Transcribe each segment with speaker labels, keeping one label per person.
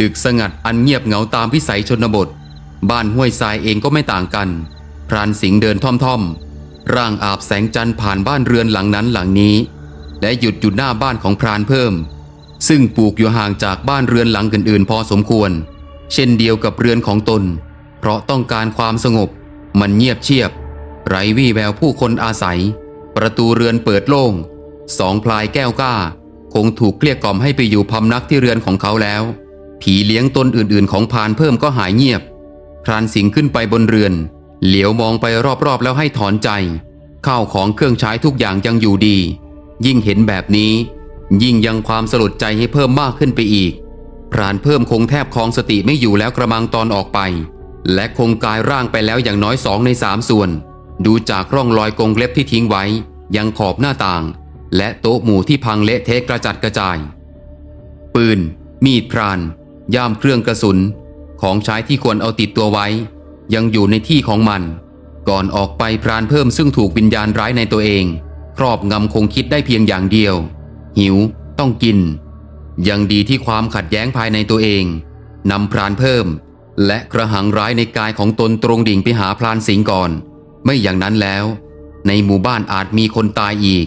Speaker 1: ดึกสงัดอันเงียบเหงาตามวิสัยชนบท บ้านห้วยทรายเองก็ไม่ต่างกัน พรานสิงห์เดินท่อมๆ ร่างอาบแสงจันทร์ผ่านบ้านเรือนหลังนั้นหลังนี้ และหยุดอยู่หน้าบ้านของพรานเพิ่ม ซึ่งปลูกอยู่ห่างจากบ้านเรือนหลังอื่นๆ พอสมควร เช่นเดียวกับเรือนของตน เพราะต้องการความสงบ มันเงียบเชียบ ไร้วี่แววผู้คนอาศัย ประตูเรือนเปิดโล่งสองพลายแก้วกล้า คงถูกเกลี้ยกล่อมให้ไปอยู่พำนักที่เรือนของเขาแล้ว ผีเลี้ยงตนอื่นๆ ของพรานเพิ่มก็หายเงียบ พรานสิงขึ้นไปบนเรือน เหลียวมองไปรอบๆแล้วให้ถอนใจ ข้าวของเครื่องใช้ทุกอย่างยังอยู่ดี ยิ่งเห็นแบบนี้ ยิ่งยังความสลดใจให้เพิ่มมากขึ้นไปอีก พรานเพิ่มคงแทบคลองสติไม่อยู่แล้วกระมังตอนออกไป และคงกายร่างไปแล้วอย่างน้อยสองในสามส่วน ดูจากร่องรอยกงเล็บที่ทิ้งไว้ ยังขอบหน้าต่าง และโต๊ะหมู่ที่พังเละเทะกระจัดกระจาย ปืน มีดพราน ย่ามเครื่องกระสุน ของใช้ที่ควรเอาติดตัวไว้ ยังอยู่ในที่ของมัน ก่อนออกไปพรานเพิ่มซึ่งถูกวิญญาณร้ายในตัวเอง ครอบงำคงคิดได้เพียงอย่างเดียว หิวต้องกิน ยังดีที่ความขัดแย้งภายในตัวเองนำพรานเพิ่ม และกระหังร้ายในกายของตนตรงดิ่งไปหาพรานสิงก่อน ไม่อย่างนั้นแล้ว ในหมู่บ้านอาจมีคนตายอีก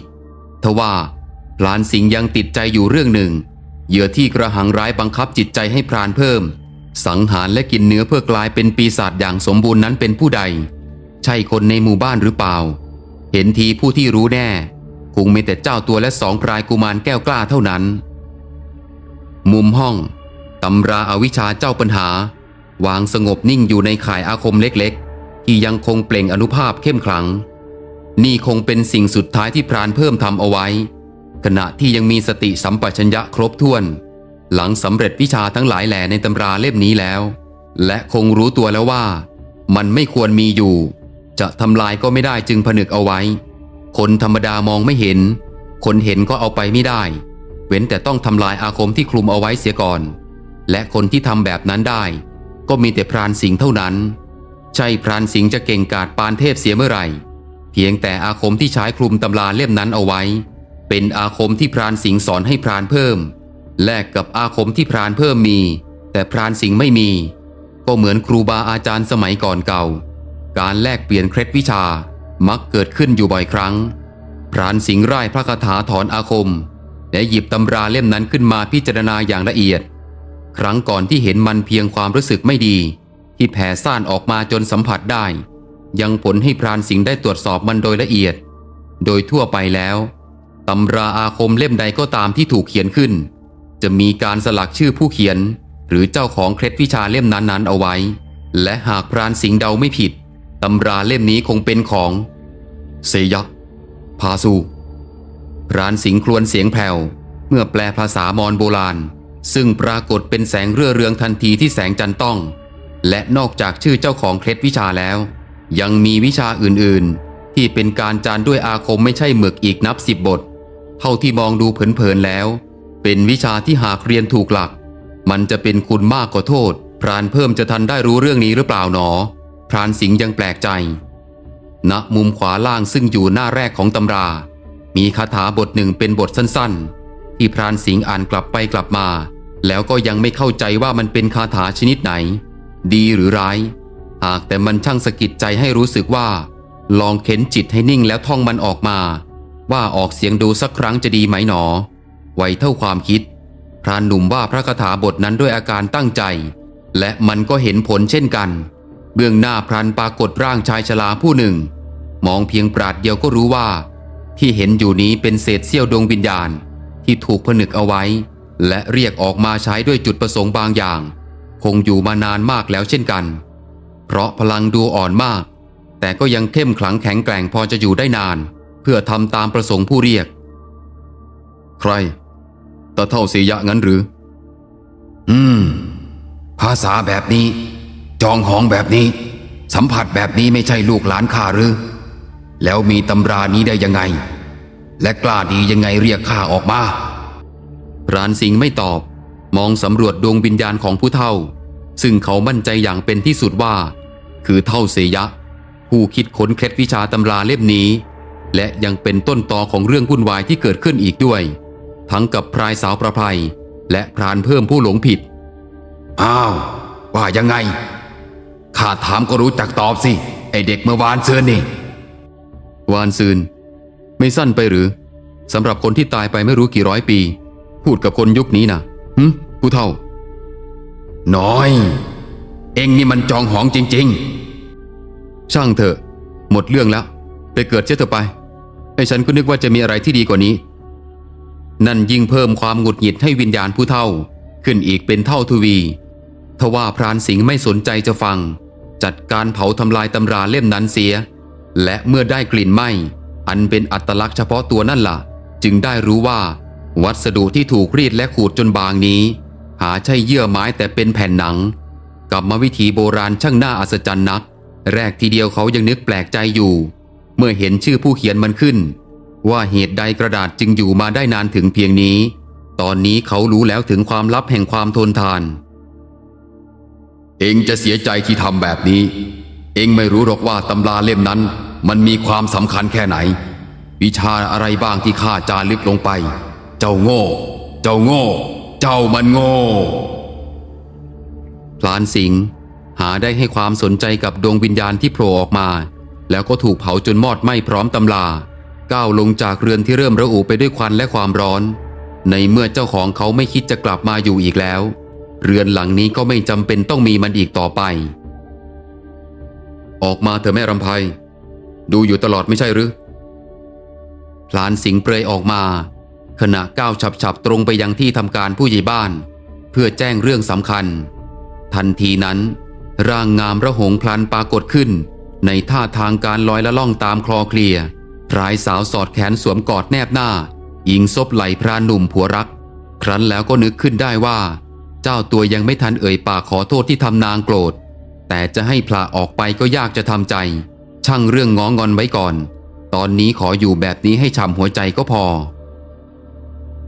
Speaker 1: ทว่าพรานสิงยังติดใจอยู่เรื่องหนึ่ง เหยื่อที่กระหังร้ายบังคับจิตใจให้พรานเพิ่ม สังหารและกินเนื้อเพื่อกลายเป็นปีศาจอย่างสมบูรณ์นั้นเป็นผู้ใด ใช่คนในหมู่บ้านหรือเปล่า เห็นทีผู้ที่รู้แน่ คงมีแต่เจ้าตัวและสองพรายกุมารแก้วกล้าเท่านั้น มุมห้องตำราอาวิชชาเจ้าปัญหา วางสงบนิ่งอยู่ในข่ายอาคมเล็กๆ ที่ยังคงเปล่งอนุภาพเข้มขลัง นี่คงเป็นสิ่งสุดท้ายที่พรานเพิ่มทำเอาไว้ ขณะที่ยังมีสติสัมปชัญญะครบถ้วน หลังสำเร็จวิชาทั้งหลายแหล่ในตำราเล่มนี้แล้ว และคงรู้ตัวแล้วว่า มันไม่ควรมีอยู่ จะทำลายก็ไม่ได้จึงผนึกเอาไว้ คนธรรมดามองไม่เห็น คนเห็นก็เอาไปไม่ได้ เว้นแต่ต้องทำลายอาคมที่คลุมเอาไว้เสียก่อน และคนที่ทำแบบนั้นได้ ก็มีแต่พรานสิงห์เท่านั้น ใช่พรานสิงห์จะเก่งกาจปานเทพเสียเมื่อไหร่ เพียงแต่อาคมที่ใช้คลุมตำราเล่มนั้นเอาไว้ เป็นอาคมที่พรานสิงห์สอนให้พรานเพิ่ม แลกกับอาคมที่พรานเพิ่มมี แต่พรานสิงห์ไม่มี ก็เหมือนครูบาอาจารย์สมัยก่อนเก่า การแลกเปลี่ยนเคล็ดวิชามักเกิดขึ้นอยู่บ่อยครั้ง พรานสิงห์ไร้พระคาถาถอนอาคม และหยิบตำราเล่มนั้นขึ้นมาพิจารณาอย่างละเอียด ครั้งก่อนที่เห็นมันเพียงความรู้สึกไม่ดี ที่แผ่ซ่านออกมาจนสัมผัสได้ ยังผลให้พรานสิงห์ได้ตรวจสอบมันโดยละเอียด โดยทั่วไปแล้ว ตำราอาคมเล่มใดก็ตามที่ถูกเขียนขึ้น จะมีการสลักชื่อผู้เขียน หรือเจ้าของเคล็ดวิชาเล่มนั้นๆ เอาไว้ และหากพรานสิงห์เดาไม่ผิด ตำราเล่มนี้คงเป็นของ เซยะพาสูพรานสิงห์ครวญเสียงแผ่วเมื่อแปลภาษามอญโบราณ ซึ่งปรากฏเป็นแสงเรื่อเรืองทันทีที่แสงจันทร์ต้อง และนอกจากชื่อเจ้าของเคล็ดวิชาแล้ว ยังมีวิชาอื่นๆ ที่เป็นการจานด้วยอาคมไม่ใช่หมึกอีกนับสิบบท เท่าที่มองดูเผินๆแล้ว เป็นวิชาที่หากเรียนถูกหลัก มันจะเป็นคุณมากกว่าโทษ พรานเพิ่มจะทันได้รู้เรื่องนี้หรือเปล่าหนอ พรานสิงห์ยังแปลกใจณมุมขวาล่างซึ่งอยู่หน้าแรกของตำรา มีคาถาบทหนึ่งเป็นบทสั้นๆ ที่พรานสิงห์อ่านกลับไปกลับมา แล้วก็ยังไม่เข้าใจว่ามันเป็นคาถาชนิดไหน ดีหรือร้าย หากแต่มันช่างสะกิดใจให้รู้สึกว่า ลองเข็นจิตให้นิ่งแล้วท่องมันออกมา ว่าออกเสียงดูสักครั้งจะดีไหมหนอ ไวเท่าความคิด พรานหนุ่มว่าพระคาถาบทนั้นด้วยอาการตั้งใจ และมันก็เห็นผลเช่นกัน เบื้องหน้าพรานปรากฏร่างชายชราผู้หนึ่ง มองเพียงปราดเดียวก็รู้ว่า ที่เห็นอยู่นี้เป็นเศษเสี้ยวดวงวิญญาณ ที่ถูกผนึกเอาไว้ และเรียกออกมาใช้ด้วยจุดประสงค์บางอย่าง คงอยู่มานานมากแล้วเช่นกัน เพราะพลังดูอ่อนมาก แต่ก็ยังเข้มขลังแข็งแกร่งพอจะอยู่ได้นาน เพื่อทำตามประสงค์ผู้เรียก ใครตาเท่าเสียยะงั้นหรือ อืม ภาษาแบบนี้ จองหองแบบนี้ สัมผัสแบบนี้ไม่ใช่ลูกหลานข้าหรือ แล้วมีตำรานี้ได้ยังไง และกล้าดียังไงเรียกข้าออกมารานสิงห์ไม่ตอบ มองสำรวจดวงวิญญาณของผู้เฒ่า ซึ่งเขามั่นใจอย่างเป็นที่สุดว่า คือเท่าเสยะ ผู้คิดค้นเคล็ดวิชาตำราเล่มนี้ และยังเป็นต้นตอของเรื่องวุ่นวายที่เกิดขึ้นอีกด้วย ทั้งกับพรายสาวประภัย และพรานเพิ่มผู้หลงผิด อ้าว ว่ายังไง ข้าถามก็รู้จักตอบสิ ไอเด็กเมื่อวานซืนนี่ วานซืน ไม่สั้นไปหรือสำหรับคนที่ตายไปไม่รู้กี่ร้อยปี พูดกับคนยุคนี้นะหึผู้เท่า น้อย เอ็งนี่มันจองหองจริง ๆ ช่างเถอะ หมดเรื่องแล้ว ไปเกิดเสียเถอะไป ไอ้ฉันก็นึกว่าจะมีอะไรที่ดีกว่านี้ นั่นยิ่งเพิ่มความหงุดหงิดให้วิญญาณผู้เท่า ขึ้นอีกเป็นเท่าทวี ทว่าพรานสิงห์ไม่สนใจจะฟัง จัดการเผาทำลายตำราเล่มนั้นเสีย และเมื่อได้กลิ่นไหม้อันเป็นอัตลักษณ์เฉพาะตัวนั่นล่ะ จึงได้รู้ว่า วัสดุที่ถูกรีดและขูดจนบางนี้ หาใช่เยื่อไม้แต่เป็นแผ่นหนังกับมวิธีโบราณช่างน่าอัศจรรย์นัก แรกทีเดียวเขายังนึกแปลกใจอยู่ เมื่อเห็นชื่อผู้เขียนมันขึ้น ว่าเหตุใดกระดาษจึงอยู่มาได้นานถึงเพียงนี้ ตอนนี้เขารู้แล้วถึงความลับแห่งความทนทาน เองจะเสียใจที่ทำแบบนี้ เองไม่รู้หรอกว่าตำราเล่มนั้น มันมีความสำคัญแค่ไหน วิชาอะไรบ้างที่ข้าจารึกลงไป เจ้าโง่ เจ้าโง่ เจ้ามันโง่พลานสิงหาได้ให้ความสนใจกับดวงวิญญาณที่โผล่ออกมา แล้วก็ถูกเผาจนมอดไหม้พร้อมตำลา ก้าวลงจากเรือนที่เริ่มระอุไปด้วยควันและความร้อน ในเมื่อเจ้าของเขาไม่คิดจะกลับมาอยู่อีกแล้ว เรือนหลังนี้ก็ไม่จำเป็นต้องมีมันอีกต่อไป ออกมาเถอะแม่รำไพดูอยู่ตลอดไม่ใช่หรือพลานสิงเปรยออกมา ขณะก้าวฉับๆตรงไปยังที่ทำการผู้ใหญ่บ้าน เพื่อแจ้งเรื่องสำคัญ ทันทีนั้น ร่างงามระหงพลันปรากฏขึ้น ในท่าทางการลอยละล่องตามคลอเคลียพรายสาวสอดแขนสวมกอดแนบหน้า ยิงซบไหลพรานหนุ่มผัวรัก ครั้นแล้วก็นึกขึ้นได้ว่า เจ้าตัวยังไม่ทันเอ่ยปากขอโทษที่ทำนางโกรธ แต่จะให้พลาออกไปก็ยากจะทำใจ ช่างเรื่องง้องอนไว้ก่อน ตอนนี้ขออยู่แบบนี้ให้ช่ำหัวใจก็พอ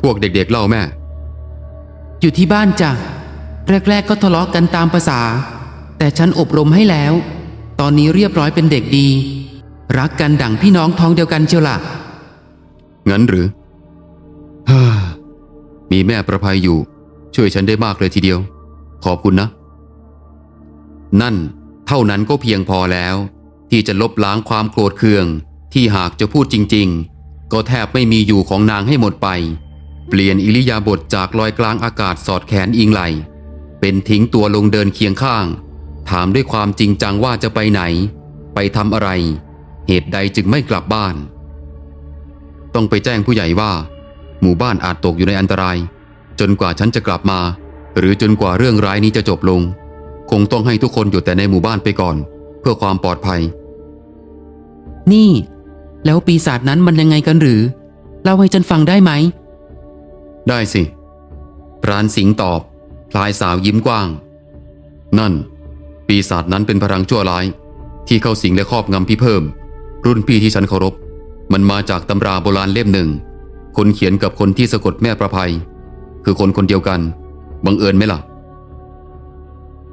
Speaker 1: พวกเด็กๆเล่าแม่
Speaker 2: อยู่ที่บ้านจ้ะแรกๆก็ทะเลาะกันตามภาษา แต่ฉันอบรมให้แล้ว ตอนนี้เรียบร้อยเป็นเด็กดี รักกันดั่งพี่น้องท้องเดียวกันเชียวล่ะ
Speaker 1: งั้นหรือมีแม่ประภัยอยู่ ช่วยฉันได้มากเลยทีเดียว ขอบคุณนะ นั่นเท่านั้นก็เพียงพอแล้ว ที่จะลบล้างความโกรธเคือง ที่หากจะพูดจริง ๆ ก็แทบไม่มีอยู่ของนางให้หมดไป เปลี่ยนอิริยาบถจากลอยกลางอากาศสอดแขนอิงไหล เป็นทิ้งตัวลงเดินเคียงข้าง ถามด้วยความจริงจังว่าจะไปไหน ไปทำอะไร เหตุใดจึงไม่กลับบ้าน ต้องไปแจ้งผู้ใหญ่ว่า หมู่บ้านอาจตกอยู่ในอันตราย จนกว่าฉันจะกลับมา หรือจนกว่าเรื่องร้ายนี้จะจบลง คงต้องให้ทุกคนอยู่แต่ในหมู่บ้านไปก่อน เพื่อความปลอดภัย
Speaker 2: นี่ แล้วปีศาจนั้นมันยังไงกันหรือเล่าให้ฉันฟังได้ไหม
Speaker 1: ได้สิพรานสิงห์ตอบ พลายสาวยิ้มกว้าง นั่น ปีศาจนั้นเป็นพลังชั่วร้าย ที่เข้าสิงและครอบงำพี่เพิ่ม รุ่นพี่ที่ฉันเคารพ มันมาจากตำราโบราณเล่มหนึ่ง คนเขียนกับคนที่สะกดแม่ประภัย คือคนคนเดียวกัน บังเอิญไหมล่ะ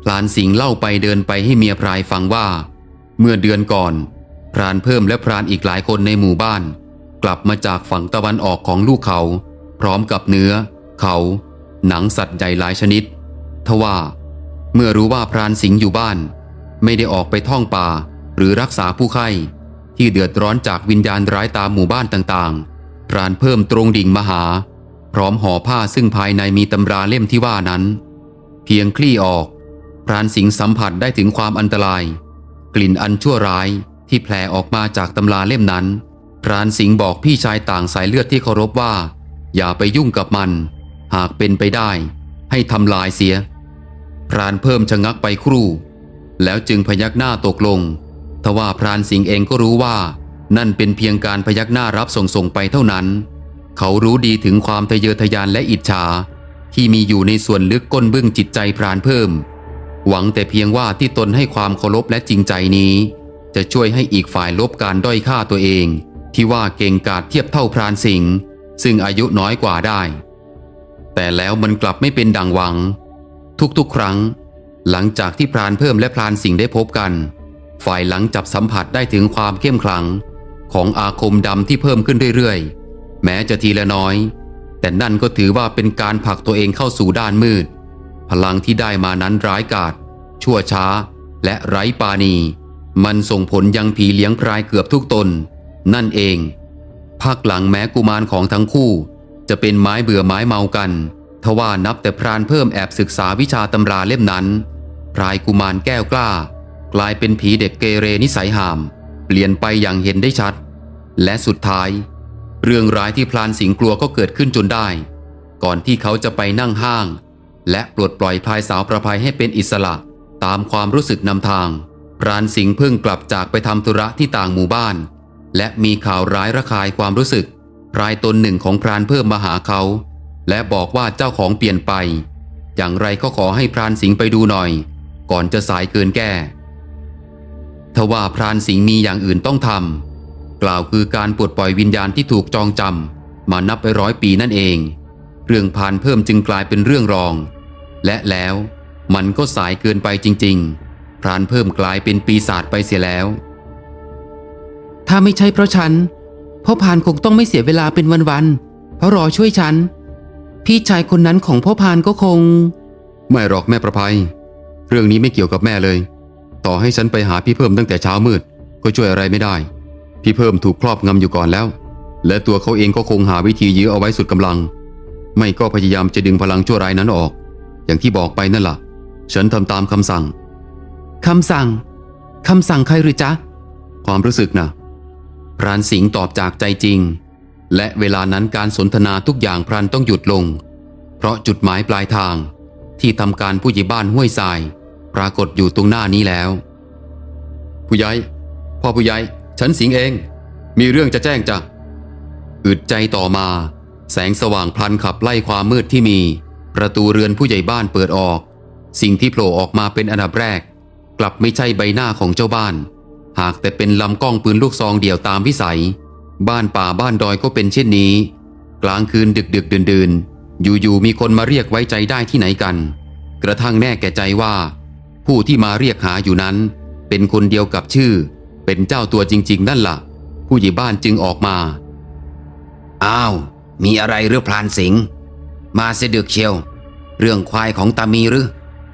Speaker 1: พลานสิงเล่าไปเดินไปให้เมียพรายฟังว่า เมื่อเดือนก่อนพรานเพิ่มและพรานอีกหลายคนในหมู่บ้าน กลับมาจากฝั่งตะวันออกของลูกเขา พร้อมกับเนื้อ เขา หนังสัตว์ใหญ่หลายชนิด ทว่า เมื่อรู้ว่าพรานสิงห์อยู่บ้าน ไม่ได้ออกไปท่องป่า หรือรักษาผู้ไข้ที่เดือดร้อนจากวิญญาณร้ายตามหมู่บ้านต่างๆ พรานเพิ่มตรงดิ่งมาหา พร้อมห่อผ้าซึ่งภายในมีตำราเล่มที่ว่านั้น เพียงคลี่ออก พรานสิงห์สัมผัสได้ถึงความอันตราย กลิ่นอันชั่วร้ายที่แผ่ออกมาจากตำราเล่มนั้น พรานสิงห์บอกพี่ชายต่างสายเลือดที่เคารพว่า อย่าไปยุ่งกับมัน หากเป็นไปได้ ให้ทำลายเสีย พรานเพิ่มชะงักไปครู่ แล้วจึงพยักหน้าตกลง ทว่าพรานสิงเองก็รู้ว่า นั่นเป็นเพียงการพยักหน้ารับส่งส่งไปเท่านั้น เขารู้ดีถึงความทะเยอทะยานและอิจฉา ที่มีอยู่ในส่วนลึกก้นเบื้องจิตใจพรานเพิ่ม หวังแต่เพียงว่าที่ตนให้ความเคารพและจริงใจนี้ จะช่วยให้อีกฝ่ายลบการด้อยค่าตัวเอง ที่ว่าเก่งกาจเทียบเท่าพรานสิงซึ่งอายุน้อยกว่าได้ แต่แล้วมันกลับไม่เป็นดังหวัง ทุกๆ ครั้ง หลังจากที่พรานเพิ่มและพรานสิงห์ได้พบกัน ฝ่ายหลังจับสัมผัสได้ถึงความเข้มขลัง ของอาคมดำที่เพิ่มขึ้นเรื่อยๆ แม้จะทีละน้อย แต่นั่นก็ถือว่าเป็นการผลักตัวเองเข้าสู่ด้านมืด พลังที่ได้มานั้นร้ายกาจชั่วช้า และไร้ปาณี มันส่งผลยังผีเลี้ยงพรายเกือบทุกตน นั่นเองภาคหลังแม้กุมารของทั้งคู่ จะเป็นไม้เบื่อไม้เมากัน ทว่านับแต่พรานเพิ่มแอบศึกษาวิชาตำราเล่มนั้น พรายกุมารแก้วกล้า กลายเป็นผีเด็กเกเรนิสัยหาม เปลี่ยนไปอย่างเห็นได้ชัด และสุดท้าย เรื่องร้ายที่พลานสิงกลัวก็เกิดขึ้นจนได้ ก่อนที่เขาจะไปนั่งห้าง และปลดปล่อยพายสาวประภัยให้เป็นอิสระ ตามความรู้สึกนำทาง พรานสิงเพิ่งกลับจากไปทำธุระที่ต่างหมู่บ้าน และมีข่าวร้ายระคายความรู้สึกพรายตนหนึ่งของพรานเพิ่มมาหาเขา และบอกว่าเจ้าของเปลี่ยนไป อย่างไรก็ขอให้พรานสิงห์ไปดูหน่อย ก่อนจะสายเกินแก้ทว่าพรานสิงห์มีอย่างอื่นต้องทำกล่าวคือการปลดปล่อยวิญญาณที่ถูกจองจำมานับไปร้อยปีนั่นเอง เรื่องพานเพิ่มจึงกลายเป็นเรื่องรอง และแล้วมันก็สายเกินไปจริง ๆ พรานเพิ่มกลายเป็นปีศาจไปเสียแล้ว
Speaker 2: ถ้าไม่ใช่เพราะฉันพ่อพานคงต้องไม่เสียเวลาเป็นวันๆเพราะรอช่วยฉัน พี่ชายคนนั้นของพ่อพานก็คง
Speaker 1: ไม่หรอกแม่ประภัย เรื่องนี้ไม่เกี่ยวกับแม่เลย ต่อให้ฉันไปหาพี่เพิ่มตั้งแต่เช้ามืด ก็ช่วยอะไรไม่ได้ พี่เพิ่มถูกครอบงำอยู่ก่อนแล้ว และตัวเขาเองก็คงหาวิธียื้อเอาไว้สุดกำลัง ไม่ก็พยายามจะดึงพลังชั่วร้ายนั้นออก อย่างที่บอกไปนั่นล่ะ ฉันทำตามคำสั่ง
Speaker 2: คำสั่งคำสั่งใครหรือจ๊ะ
Speaker 1: ความรู้สึกนะพรานสิงห์ตอบจากใจจริง และเวลานั้นการสนทนาทุกอย่างพรานต้องหยุดลง เพราะจุดหมายปลายทาง ที่ทำการผู้ใหญ่บ้านห้วยทราย ปรากฏอยู่ตรงหน้านี้แล้ว ผู้ใหญ่พ่อผู้ใหญ่ฉันสิงเอง มีเรื่องจะแจ้งจ้ะอึดใจต่อมา แสงสว่างพลันขับไล่ความมืดที่มี ประตูเรือนผู้ใหญ่บ้านเปิดออก สิ่งที่โผล่ออกมาเป็นอันดับแรก กลับไม่ใช่ใบหน้าของเจ้าบ้าน หากแต่เป็นลำกล้องปืนลูกซองเดี่ยวตามวิสัย บ้านป่าบ้านดอยก็เป็นเช่นนี้ กลางคืนดึกดึกเดินดินๆอยู่ๆมีคนมาเรียกไว้ใจได้ที่ไหนกัน กระทั่งแน่แก่ใจว่า ผู้ที่มาเรียกหาอยู่นั้น เป็นคนเดียวกับชื่อ เป็นเจ้าตัวจริง ๆ นั่นละ่ะ ผู้ใหญ่บ้านจึงออกมา
Speaker 3: อ้าว มีอะไรหรือพลานสิงมาเสดึกเชียว เรื่องควายของตามีหรือ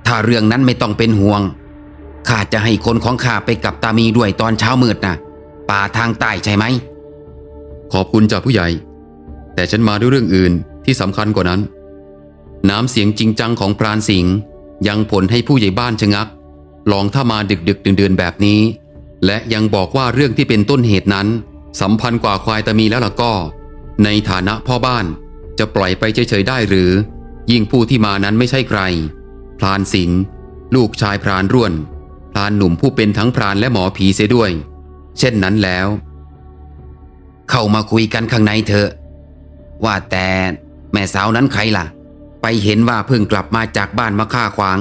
Speaker 3: ถ้าเรื่องนั้นไม่ต้องเป็นห่วงข้าจะให้คนของข้าไปกับตามีด้วยตอนเช้ามืดนะป่าทางใต้ใช่ไหม
Speaker 1: ขอบคุณจากผู้ใหญ่ แต่ฉันมาด้วยเรื่องอื่นที่สำคัญกว่านั้น น้ำเสียงจริงจังของพรานสิงห์ยังผลให้ผู้ใหญ่บ้านชะงัก ลองถ้ามาดึกดึกเดือนเดือนแบบนี้ และยังบอกว่าเรื่องที่เป็นต้นเหตุนั้นสัมพันธ์กว่าควายตามีแล้วล่ะก็ ในฐานะพ่อบ้านจะปล่อยไปเฉยๆได้หรือ ยิ่งผู้ที่มานั้นไม่ใช่ใคร พรานสิงห์ลูกชายพรานร่วน พรานหนุ่มผู้เป็นทั้งพรานและหมอผีเสียด้วย เช่นนั้นแล้ว
Speaker 3: เข้ามาคุยกันข้างในเถอะ ว่าแต่แม่สาวนั้นใครล่ะ ไปเห็นว่าเพิ่งกลับมาจากบ้านมาฆ่าขวาง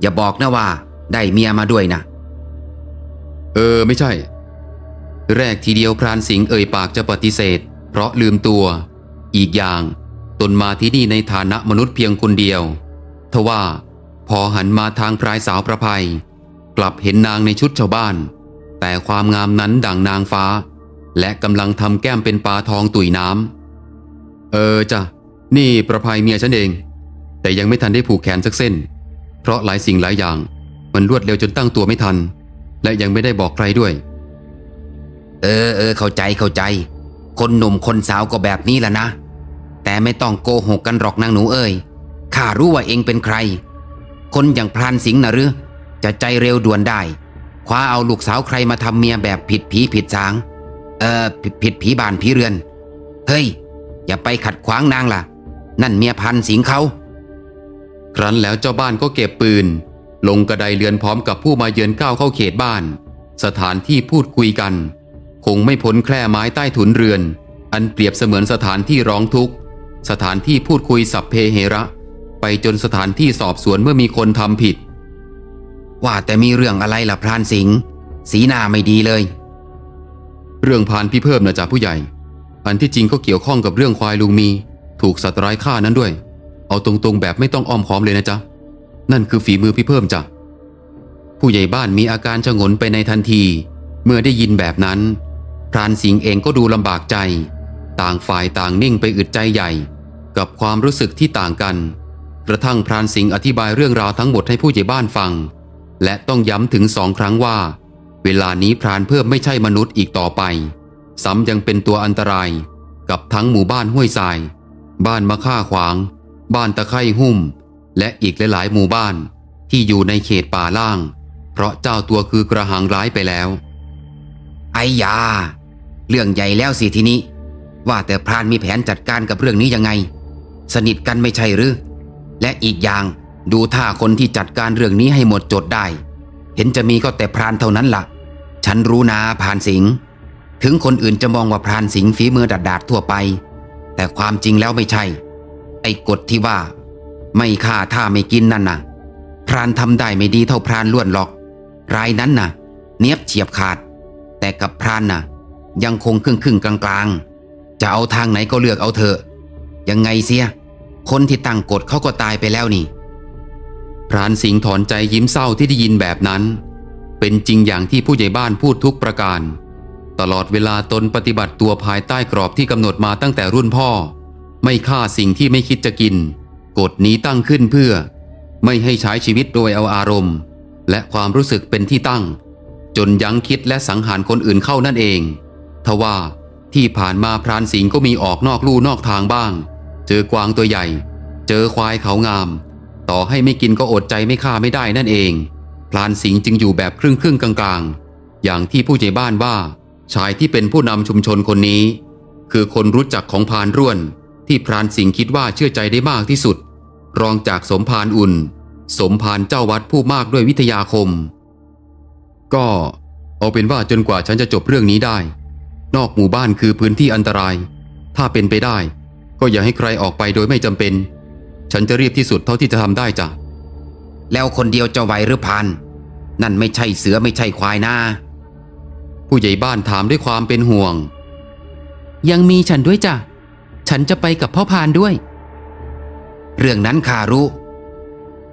Speaker 3: อย่าบอกนะว่าได้เมียมาด้วยนะ
Speaker 1: เออไม่ใช่ แรกทีเดียวพรานสิงห์เอ่ยปากจะปฏิเสธ เพราะลืมตัว อีกอย่าง ตนมาที่นี่ในฐานะมนุษย์เพียงคนเดียวทว่าพอหันมาทางพรายสาวประภัย กลับเห็นนางในชุดชาวบ้าน แต่ความงามนั้นดั่งนางฟ้า และกำลังทำแก้มเป็นปลาทองตุยน้ำเออจ้ะนี่ประภัยเมียฉันเอง แต่ยังไม่ทันได้ผูกแขนสักเส้น เพราะหลายสิ่งหลายอย่าง มันรวดเร็วจนตั้งตัวไม่ทัน และยังไม่ได้บอกใครด้วย
Speaker 3: เออเออเข้าใจเข้าใจ คนหนุ่มคนสาวก็แบบนี้แหละนะ แต่ไม่ต้องโกหกกันหรอกนางหนูเอ้ยข้ารู้ว่าเองเป็นใคร คนอย่างพรานสิงห์นะหรือจะใจเร็วด่วนได้คว้าเอาลูกสาวใครมาทำเมียแบบผิดผีผิดสาง ออผิดผิดผีบานผีเรือน เฮ้ย อย่าไปขัดขวางนางล่ะ นั่นเมียพันสิงเขา
Speaker 1: ครั้นแล้วเจ้าบ้านก็เก็บปืน ลงกระไดเรือนพร้อมกับผู้มาเยือนก้าวเข้าเขตบ้าน สถานที่พูดคุยกัน คงไม่พ้นแคร่ไม้ใต้ถุนเรือน อันเปรียบเสมือนสถานที่ร้องทุกข์ สถานที่พูดคุยสัพเพเหระ ไปจนสถานที่สอบสวนเมื่อมีคนทำผิด
Speaker 3: ว่าแต่มีเรื่องอะไรล่ะพรานสิง สีหน้าไม่ดีเลย
Speaker 1: เรื่องพานพี่เพิ่มนะจ๊ะผู้ใหญ่ อันที่จริงก็เกี่ยวข้องกับเรื่องควายลุงมี ถูกสัตว์ร้ายฆ่านั้นด้วย เอาตรงๆแบบไม่ต้องอ้อมค้อมเลยนะจ๊ะ นั่นคือฝีมือพี่เพิ่มจ้ะ ผู้ใหญ่บ้านมีอาการชงนไปในทันที เมื่อได้ยินแบบนั้น พรานสิงห์เองก็ดูลำบากใจ ต่างฝ่ายต่างนิ่งไปอึดใจใหญ่ กับความรู้สึกที่ต่างกัน กระทั่งพรานสิงห์อธิบายเรื่องราวทั้งหมดให้ผู้ใหญ่บ้านฟัง และต้องย้ำถึงสองครั้งว่า เวลานี้พรานเพิ่มไม่ใช่มนุษย์อีกต่อไป ซ้ำยังเป็นตัวอันตราย กับทั้งหมู่บ้านห้วยทราย บ้านมะค่าขวาง บ้านตะไคร่หุ่มและอีกหลายๆหมู่บ้านที่อยู่ในเขตป่าล่าง เพราะเจ้าตัวคือกระหังร้ายไปแล้ว
Speaker 3: ไอ้ยา เรื่องใหญ่แล้วสิทีนี้ ว่าแต่พรานมีแผนจัดการกับเรื่องนี้ยังไง สนิทกันไม่ใช่หรือ และอีกอย่างดูท่าคนที่จัดการเรื่องนี้ให้หมดจดได้ เห็นจะมีก็แต่พรานเท่านั้นละ่ะ ฉันรู้นะพรานสิงห์ถึงคนอื่นจะมองว่าพรานสิงห์ฝีมือดัดดาดทั่วไป แต่ความจริงแล้วไม่ใช่ ไอ้กฎที่ว่า ไม่ฆ่าถ้าไม่กินนั่นน่ะ พรานทำได้ไม่ดีเท่าพรานล้วนหรอก รายนั้นน่ะ เนียบเฉียบขาด แต่กับพรานน่ะ ยังคงครึ่งครึ่งๆกลางกลางๆจะเอาทางไหนก็เลือกเอาเถอะยังไงเสีย คนที่ตั้งกฎเขาก็ตายไปแล้วนี่
Speaker 1: พรานสิงห์ถอนใจยิ้มเศร้าที่ได้ยินแบบนั้น เป็นจริงอย่างที่ผู้ใหญ่บ้านพูดทุกประการ ตลอดเวลาตนปฏิบัติตัวภายใต้กรอบที่กำหนดมาตั้งแต่รุ่นพ่อ ไม่ฆ่าสิ่งที่ไม่คิดจะกิน กฎนี้ตั้งขึ้นเพื่อ ไม่ให้ใช้ชีวิตโดยเอาอารมณ์ และความรู้สึกเป็นที่ตั้ง จนยั้งคิดและสังหารคนอื่นเข้านั่นเอง ทว่าที่ผ่านมาพรานสิงห์ก็มีออกนอกลู่นอกทางบ้าง เจอกวางตัวใหญ่ เจอควายเขางาม ต่อให้ไม่กินก็อดใจไม่ฆ่าไม่ได้นั่นเอง ลานสิงห์จึงอยู่แบบครึ่งครึ่งๆกลางๆ อย่างที่ผู้ใหญ่บ้านว่า ชายที่เป็นผู้นำชุมชนคนนี้ คือคนรู้จักของพานร่วน ที่พรานสิงห์คิดว่าเชื่อใจได้มากที่สุด รองจากสมพานอุ่น สมพานเจ้าวัดผู้มากด้วยวิทยาคม ก็เอาเป็นว่าจนกว่าฉันจะจบเรื่องนี้ได้ นอกหมู่บ้านคือพื้นที่อันตราย ถ้าเป็นไปได้ ก็อย่าให้ใครออกไปโดยไม่จำเป็น ฉันจะรีบที่สุดเท่าที่จะทำได้จ้ะ
Speaker 3: แล้วคนเดียวจะไหวหรือพาน นั่นไม่ใช่เสือไม่ใช่ควายนะ
Speaker 1: ผู้ใหญ่บ้านถามด้วยความเป็นห่วง
Speaker 2: ยังมีฉันด้วยจ้ะ ฉันจะไปกับพ่อพานด้วย
Speaker 3: เรื่องนั้นข้ารู้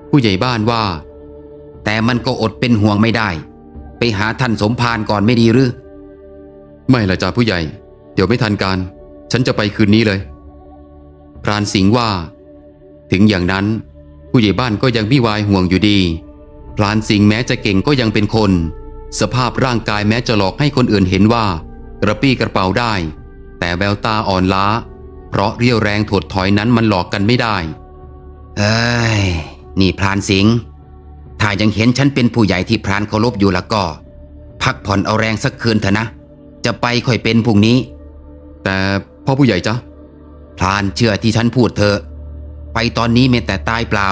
Speaker 1: ผู้ใหญ่บ้านว่า
Speaker 3: แต่มันก็อดเป็นห่วงไม่ได้ ไปหาท่านสมภารก่อนไม่ดีหรือ
Speaker 1: ไม่ละจ้าผู้ใหญ่ เดี๋ยวไม่ทันการ ฉันจะไปคืนนี้เลย พรานสิงห์ว่า ถึงอย่างนั้นผู้ใหญ่บ้านก็ยังมิวายห่วงอยู่ดี พรานสิงห์แม้จะเก่งก็ยังเป็นคน สภาพร่างกายแม้จะหลอกให้คนอื่นเห็นว่า กระปี้กระเป๋าได้ แต่แววตาอ่อนล้า เพราะเรี่ยวแรงถดถอยนั้นมันหลอกกันไม่ได้
Speaker 3: เอ้ย นี่พรานสิงห์ถ้ายังเห็นฉันเป็นผู้ใหญ่ที่พรานเคารพอยู่แล้วก็ พักผ่อนเอาแรงสักคืนเถอะนะ จะไปค่อยเป็นพรุ่งนี้
Speaker 1: แต่พ่อผู้ใหญ่จ๊ะ
Speaker 3: พรานเชื่อที่ฉันพูดเถอะ ไปตอนนี้เมแต่ตายเปล่า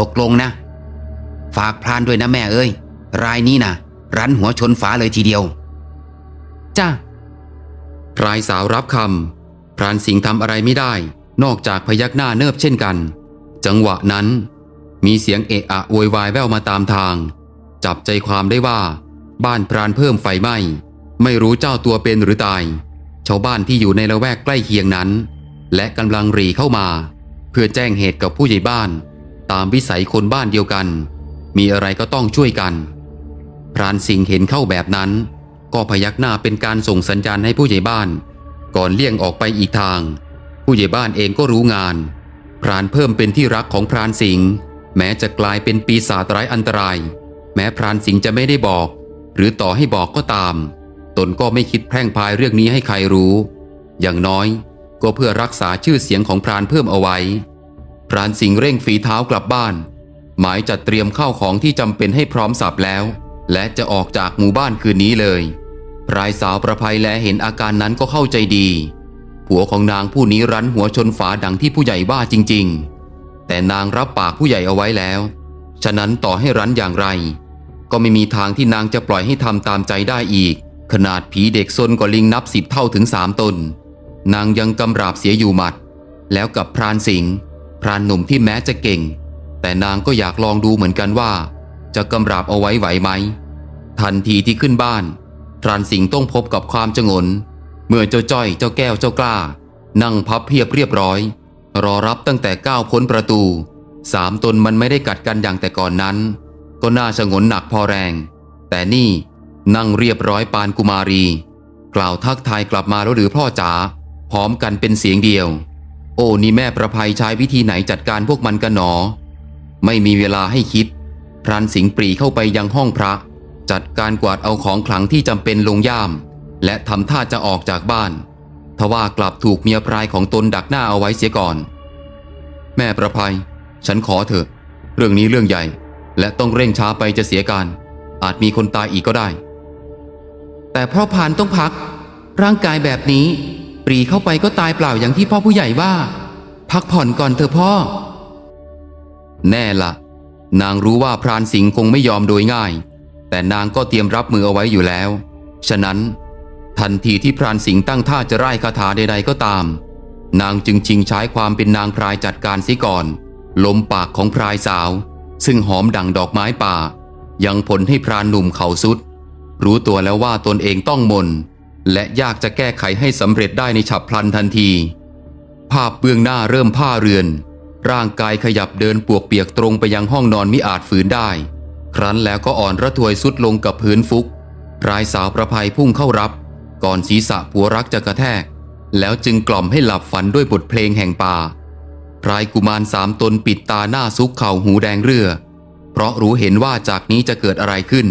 Speaker 3: ตกลงนะ ฝากพรานด้วยนะแม่เอ้ย รายนี้นะรั้นหัวชนฝาเลยทีเดียว
Speaker 2: จ้ะ
Speaker 1: พรายสาวรับคำพรานสิงห์ทำอะไรไม่ได้ นอกจากพยักหน้าเนิบเช่นกัน จังหวะนั้น มีเสียงเอะอะโวยวายแว่วมาตามทาง จับใจความได้ว่า บ้านพรานเพิ่มไฟไหม้ ไม่รู้เจ้าตัวเป็นหรือตาย ชาวบ้านที่อยู่ในละแวกใกล้เคียงนั้น และกำลังหรีเข้ามา เพื่อแจ้งเหตุกับผู้ใหญ่บ้าน ตามวิสัยคนบ้านเดียวกัน มีอะไรก็ต้องช่วยกัน พรานสิงห์เห็นเข้าแบบนั้น ก็พยักหน้าเป็นการส่งสัญญาณให้ผู้ใหญ่บ้าน ก่อนเลี่ยงออกไปอีกทาง ผู้ใหญ่บ้านเองก็รู้งาน พรานเพิ่มเป็นที่รักของพรานสิงห์แม้จะกลายเป็นปีศาจร้ายอันตราย แม้พรานสิงห์จะไม่ได้บอก หรือต่อให้บอกก็ตาม ตนก็ไม่คิดแพร่งพายเรื่องนี้ให้ใครรู้ อย่างน้อยก็เพื่อรักษาชื่อเสียงของพรานเพิ่มเอาไว้ พรานสิงห์เร่งฝีเท้ากลับบ้าน หมายจัดเตรียมข้าวของที่จำเป็นให้พร้อมสับแล้ว และจะออกจากหมู่บ้านคืนนี้เลยพรายสาวประภัยแลเห็นอาการนั้นก็เข้าใจดี ผัวของนางผู้นี้รั้นหัวชนฝาดังที่ผู้ใหญ่ว่าจริง ๆ แต่นางรับปากผู้ใหญ่เอาไว้แล้ว ฉะนั้นต่อให้รั้นอย่างไร ก็ไม่มีทางที่นางจะปล่อยให้ทำตามใจได้อีก ขนาดผีเด็กซนกว่าลิงนับสิบเท่าถึงสามตน นางยังกำราบเสียอยู่หมัด แล้วกับพรานสิงห์พรานหนุ่มที่แม้จะเก่ง แต่นางก็อยากลองดูเหมือนกันว่า จะกำราบเอาไว้ไหวไหม ทันทีที่ขึ้นบ้านพรานสิงห์ต้องพบกับความจงน เมื่อเจ้าจ้อยเจ้าแก้วเจ้ากล้า นั่งพับเพียบเรียบร้อย รอรับตั้งแต่ก้าวพ้นประตู สามตนมันไม่ได้กัดกันอย่างแต่ก่อนนั้น ก็น่าชงนหนักพอแรง แต่นี่นั่งเรียบร้อยปานกุมารี กล่าวทักทายกลับมาแล้วหรือพ่อจ๋าพร้อมกันเป็นเสียงเดียว โอ้นี่แม่ประภัยใช้วิธีไหนจัดการพวกมันกันหนอ ไม่มีเวลาให้คิด พรานสิงปรีเข้าไปยังห้องพระ จัดการกวาดเอาของขลังที่จำเป็นลงย่าม และทำท่าจะออกจากบ้าน ทว่ากลับถูกเมียพรายของตนดักหน้าเอาไว้เสียก่อน แม่ประภัย ฉันขอเถอะ เรื่องนี้เรื่องใหญ่ และต้องเร่งช้าไปจะเสียการ อาจมีคนตายอีกก็ได้
Speaker 2: แต่พ่อพานต้องพัก ร่างกายแบบนี้ ปรีเข้าไปก็ตายเปล่าอย่างที่พ่อผู้ใหญ่ว่า พักผ่อนก่อนเถอะพ่อ
Speaker 1: แน่ละ นางรู้ว่าพรานสิงห์คงไม่ยอมโดยง่าย แต่นางก็เตรียมรับมือเอาไว้อยู่แล้ว ฉะนั้น ทันทีที่พรานสิงห์ตั้งท่าจะไล่คาถาใดๆก็ตาม นางจึงชิงใช้ความเป็นนางพรายจัดการซิก่อน ลมปากของพรายสาว ซึ่งหอมดังดอกไม้ป่า ยังผลให้พรานหนุ่มเขาสุด รู้ตัวแล้วว่าตนเองต้องมน และยากจะแก้ไขให้สำเร็จได้ในฉับพลันทันที ภาพเบื้องหน้าเริ่มผ้าเรือน ร่างกายขยับเดินปวกเปียกตรงไปยังห้องนอนมิอาจฝืนได้ ครั้นแล้วก็อ่อนระทวยสุดลงกับพื้นฟุกรายสาวประภัยพุ่งเข้ารับ ก่อนศีรษะผัวรักจะกระแทก แล้วจึงกล่อมให้หลับฝันด้วยบทเพลงแห่งป่าพรายกุมารสามตนปิดตาหน้าซุกเข่าหูแดงเรือ เพราะรู้เห็นว่าจากนี้จะเกิดอะไรขึ้น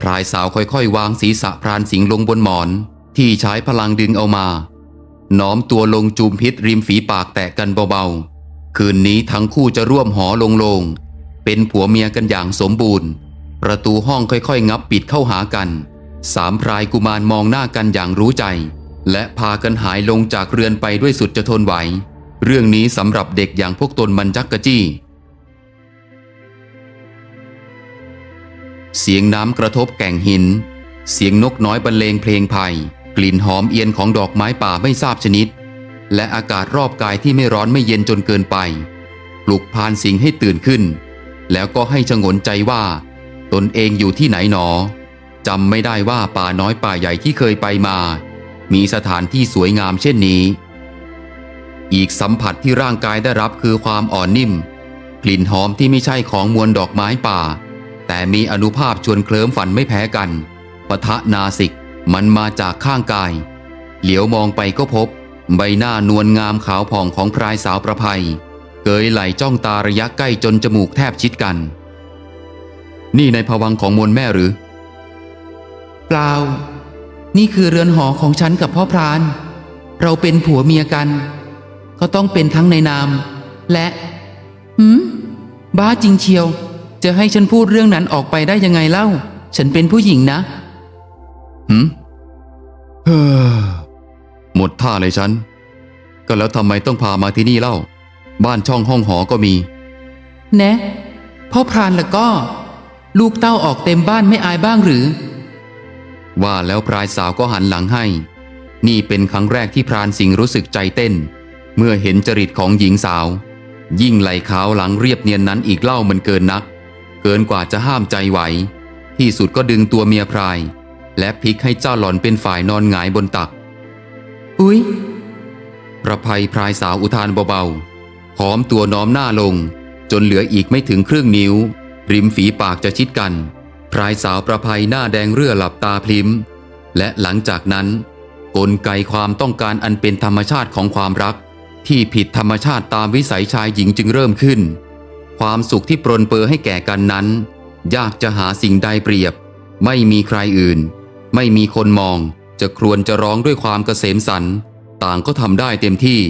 Speaker 1: พรายสาวค่อยๆ วางศีรษะพรานสิงลงบนหมอน ที่ใช้พลังดึงเอามา น้อมตัวลงจูมพิษริมฝีปากแตะกันเบาๆ คืนนี้ทั้งคู่จะร่วมหอลงลง เป็นผัวเมียกันอย่างสมบูรณ์ ประตูห้องค่อยๆ งับปิดเข้าหากัน สามพรายกุมารมองหน้ากันอย่างรู้ใจ และพากันหายลงจากเรือนไปด้วยสุดจะทนไหว เรื่องนี้สำหรับเด็กอย่างพวกตนมันจักกะจี้ เสียงน้ำกระทบแก่งหิน เสียงนกน้อยบรรเลงเพลงไผ่กลิ่นหอมเอียนของดอกไม้ป่าไม่ทราบชนิด และอากาศรอบกายที่ไม่ร้อนไม่เย็นจนเกินไป ปลุกพานสิงให้ตื่นขึ้น แล้วก็ให้ชงนใจว่า ตนเองอยู่ที่ไหนหนอจำไม่ได้ว่าป่าน้อยป่าใหญ่ที่เคยไปมา มีสถานที่สวยงามเช่นนี้ อีกสัมผัสที่ร่างกายได้รับคือความอ่อนนิ่ม กลิ่นหอมที่ไม่ใช่ของมวลดอกไม้ป่า แต่มีอนุภาพชวนเคลิ้มฝันไม่แพ้กันปะทะนาสิกมันมาจากข้างกาย เหลียวมองไปก็พบ ใบหน้านวลงามขาวผ่องของพรายสาวประภัย เกยไหลจ้องตาระยะใกล้จนจมูกแทบชิดกัน นี่ในภวังของมวลแม่หรือ
Speaker 2: เปล่า นี่คือเรือนหอของฉันกับพ่อพราน เราเป็นผัวเมียกัน ก็ต้องเป็นทั้งในนาม และหืมบ้าจริงเชียว จะให้ฉันพูดเรื่องนั้นออกไปได้ยังไงเล่า ฉันเป็นผู้หญิงนะ
Speaker 1: หืมเฮ้อ หมดท่าเลยฉัน ก็แล้วทำไมต้องพามาที่นี่เล่า บ้านช่องห้องหอก็มี
Speaker 2: แนะพ่อพรานแล้วก็ ลูกเต้าออกเต็มบ้านไม่อายบ้างหรือ
Speaker 1: ว่าแล้วพรายสาวก็หันหลังให้ นี่เป็นครั้งแรกที่พรานสิงห์รู้สึกใจเต้น เมื่อเห็นจริตของหญิงสาว ยิ่งไหลขาวหลังเรียบเนียนนั้นอีกเล่ามันเกินนัก เกินกว่าจะห้ามใจไหว ที่สุดก็ดึงตัวเมียพราย และพลิกให้เจ้าหล่อนเป็นฝ่ายนอนหงายบนตัก
Speaker 2: อุ๊ย
Speaker 1: ประภัยพรายสาวอุทานเบาๆพร้อมตัวน้อมหน้าลง จนเหลืออีกไม่ถึงครึ่งนิ้ว ริมฝีปากจะชิดกัน พรายสาวประภัยหน้าแดงเรื่อหลับตาพลิมและหลังจากนั้น กลไกความต้องการอันเป็นธรรมชาติของความรัก ที่ผิดธรรมชาติตามวิสัยชายหญิงจึงเริ่มขึ้น ความสุขที่ปรนเปอให้แก่กันนั้น ยากจะหาสิ่งใดเปรียบ ไม่มีใครอื่น ไม่มีคนมอง จะครวญจะร้องด้วยความเกษมสันต์ต่างก็ทำได้เต็มที่